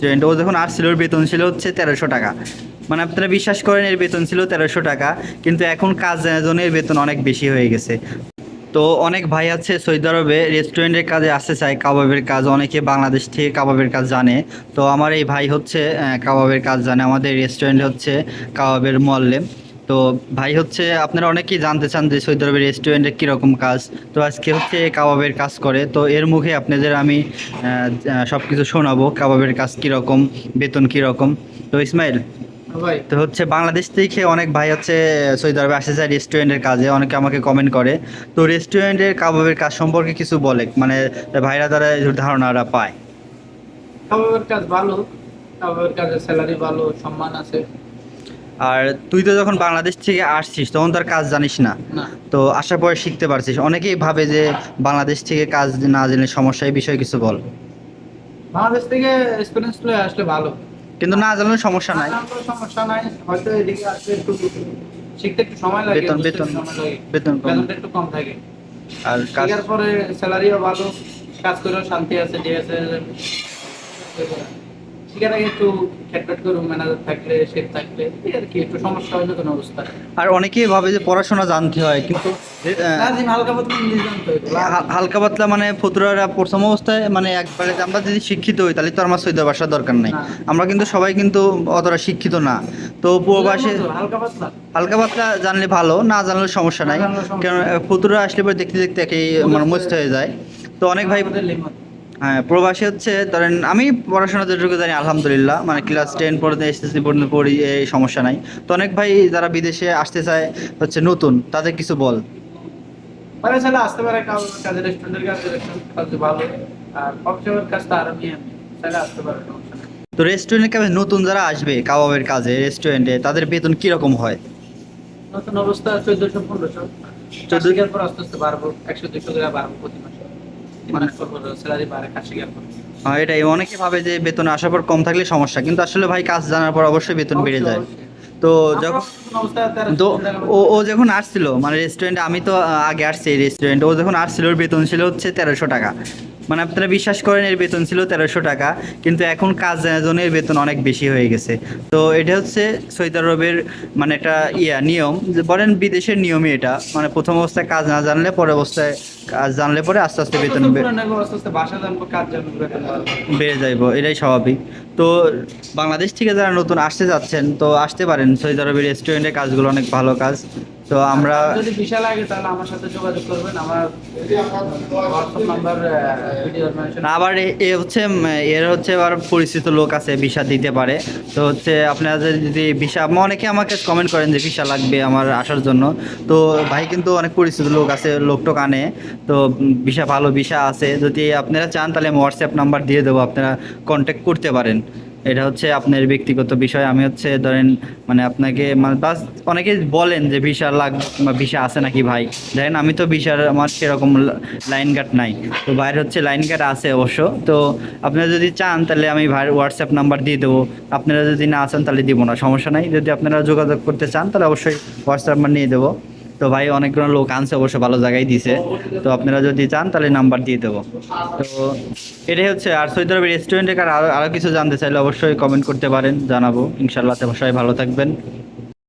Restaurant ও যখন আসছিল, ওর বেতন ছিল হচ্ছে তেরোশো টাকা। মানে আপনারা বিশ্বাস করেন, এর বেতন ছিল তেরোশো টাকা, কিন্তু এখন কাজ জানার জন্য এর বেতন অনেক বেশি হয়ে গেছে। তো অনেক ভাই আছে সৈদ আরবে রেস্টুরেন্টের কাজে আসতে চায়, কাবাবের কাজ, অনেকে বাংলাদেশ থেকে কাবাবের কাজ জানে। তো আমার এই ভাই হচ্ছে কাবাবের কাজ জানে, আমাদের রেস্টুরেন্ট হচ্ছে কাবাবের মল্লে তো ভাই হচ্ছে আপনারা অনেকেই জানতে চান যে সৌদি আরবের রেস্টুরেন্টে কীরকম কাজ। তো আজকে হচ্ছে কাবাবের কাজ করে। তো এর মুখে আপনাদের আমি সব কিছু শোনাবো। কাবাবের কাজ কীরকম বেতন কীরকম। তো ইসমাইল ভাই। তো হচ্ছে বাংলাদেশ থেকে অনেক ভাই হচ্ছে সৌদি আরবে আসে যায় রেস্টুরেন্টের কাজে। অনেকে আমাকে কমেন্ট করে। তো রেস্টুরেন্টের কাবাবের কাজ সম্পর্কে কিছু বলে। মানে ভাইরা তারা এই ধারণাটা পায়। কাবাবের কাজ ভালো। কাবাবের কাজের স্যালারি ভালো সম্মান আছে। আর তুই তো যখন বাংলাদেশ থেকে আসছিস তখন তার কাজ জানিস না। তো আসার পরে শিখতে পারছিস। অনেকেই ভাবে যে বাংলাদেশ থেকে কাজ না জেনে সমস্যা এই বিষয়ে কিছু বল। বাংলাদেশ থেকে এক্সপিরিয়েন্স লয়ে আসলে ভালো। কিন্তু না জানলে সমস্যা নাই। সমস্যা নাই। হয়তো এদিকে আসলে একটু শিখতে একটু সময় লাগে বেতন বেতন বেতন বেতনটা একটু কম থাকে। আর কাজ পরে স্যালারিও ভালো কাজ করেও শান্তি আছে ঠিক আছে। আগে একটু খেটফেট করে ম্যানেজার থাকলে শেফ থাকলে এই আর কি একটু সমস্যা হয় নতুন অবস্থা আর অনেকেই ভাবে যে পড়াশোনা জানতে হয় কিন্তু হালকা পাতলা ইংলিশ জানতে হয় হালকা পাতলা মানে ফতুরারা প্রথম অবস্থায় মানে একবারে আমরা যদি শিক্ষিত হই তাহলে তো আমার সৈদ্য ভাষার দরকার নাই। আমরা কিন্তু সবাই কিন্তু অতটা শিক্ষিত না। তো প্রবাসে হালকা পাতলা হালকা পাতলা। জানলে ভালো না জানলে সমস্যা নাই। কারণ ফতুরা আসলে পরে দেখতে দেখতে একই মানে মস্ত হয়ে যায়। তো অনেক ভাই। হ্যাঁ প্রবাসী হচ্ছে ধরেন আমি পড়াশোনা যেটুকু জানি আলহামদুলিল্লাহ মানে ক্লাস টেন পর্যন্ত এসএসসি পর্যন্ত পড়ি এই সমস্যা নাই। তো অনেক ভাই যারা বিদেশে আসতে চায় হচ্ছে নতুন তাদের কিছু বল। পরে ছেলে আসতে পারে কাজের রেস্টুরেন্টের কাজ রেস্টুরেন্ট ভালো আর কাজটা আসতে পারে তো রেস্টুরেন্টের কাজে নতুন যারা আসবে কাবাবের কাজে রেস্টুরেন্টে তাদের বেতন কীরকম হয়? নতুন অবস্থা চোদ্দশো পনেরোশো। চোদ্দ- চোদ্দ পর আস্তে আস্তে বাড়বো একশো দুশো করে বাড়বো প্রতি মাসে। হ্যাঁ, এটাই। অনেকে ভাবে যে বেতন আসার পর কম থাকলে সমস্যা কিন্তু আসলে ভাই কাজ জানার পর অবশ্যই বেতন বেড়ে যায়। তো যখন তো ও ও যখন আসছিল মানে রেস্টুরেন্টে আমি তো আগে আসছি রেস্টুরেন্টে ও যখন আসছিল ওর বেতন ছিল হচ্ছে তেরোশো টাকা। মানে আপনারা বিশ্বাস করেন এর বেতন ছিল তেরোশো টাকা, কিন্তু এখন কাজ জানার জন্য এর বেতন অনেক বেশি হয়ে গেছে। তো এটা হচ্ছে সৌদি আরবের মানে একটা ইয়া, নিয়ম। যে বলেন বিদেশের নিয়মই এটা। মানে প্রথম অবস্থায় কাজ না জানলে পরে অবস্থায় কাজ জানলে পরে আস্তে আস্তে বেতন। বেড়ে যাইব, এটাই স্বাভাবিক। তো বাংলাদেশ থেকে যারা নতুন আসতে যাচ্ছেন, তো আসতে পারেন। সৌদি আরবের রেস্টুরেন্টের কাজগুলো অনেক ভালো কাজ। তো আমরা যদি বিশাল লাগে তাহলে আমার সাথে যোগাযোগ করবেন আমার হোয়াটসঅ্যাপ নাম্বার আবার এ- এ হচ্ছে এর হচ্ছে আবার পরিচিত লোক আছে ভিসা দিতে পারে। তো হচ্ছে আপনারা যদি ভিসা অনেকে আমাকে কমেন্ট করেন যে ভিসা লাগবে আমার আসার জন্য। তো ভাই কিন্তু অনেক পরিচিত লোক আছে লোকটোক আনে। তো ভিসা ভালো ভিসা আছে। যদি আপনারা চান তাহলে আমি হোয়াটসঅ্যাপ নাম্বার দিয়ে দেবো আপনারা কন্ট্যাক্ট করতে পারেন। এটা হচ্ছে আপনার ব্যক্তিগত বিষয়। আমি হচ্ছে ধরেন মানে আপনাকে মানে বাস অনেকে বলেন যে ভিসা লাগ, বা ভিসা আছে নাকি ভাই? দেখেন আমি তো ভিসার আমার সেরকম লাইন গার্ড নাই। তো ভাইয়ের হচ্ছে লাইন গার্ড আছে অবশ্য। তো আপনারা যদি চান তাহলে আমি ভাইয়ের হোয়াটসঅ্যাপ নাম্বার দিয়ে দেবো। আপনারা যদি না চান তাহলে দিব না, সমস্যা নাই। যদি আপনারা যোগাযোগ করতে চান তাহলে অবশ্যই হোয়াটসঅ্যাপ নাম্বার নিয়ে দেবো। তো ভাই অনেকগুলো লোক আনছে অবশ্য ভালো জায়গায় দিছে। তো আপনারা যদি চান তাহলে নাম্বার দিয়ে দেবো। তো এটাই হচ্ছে, আর সৈদ আরবের রেস্টুরেন্টে কার আরও আরও কিছু জানতে চাইলে অবশ্যই কমেন্ট করতে পারেন, জানাব। ইনশাল্লাহ সবাই ভালো থাকবেন।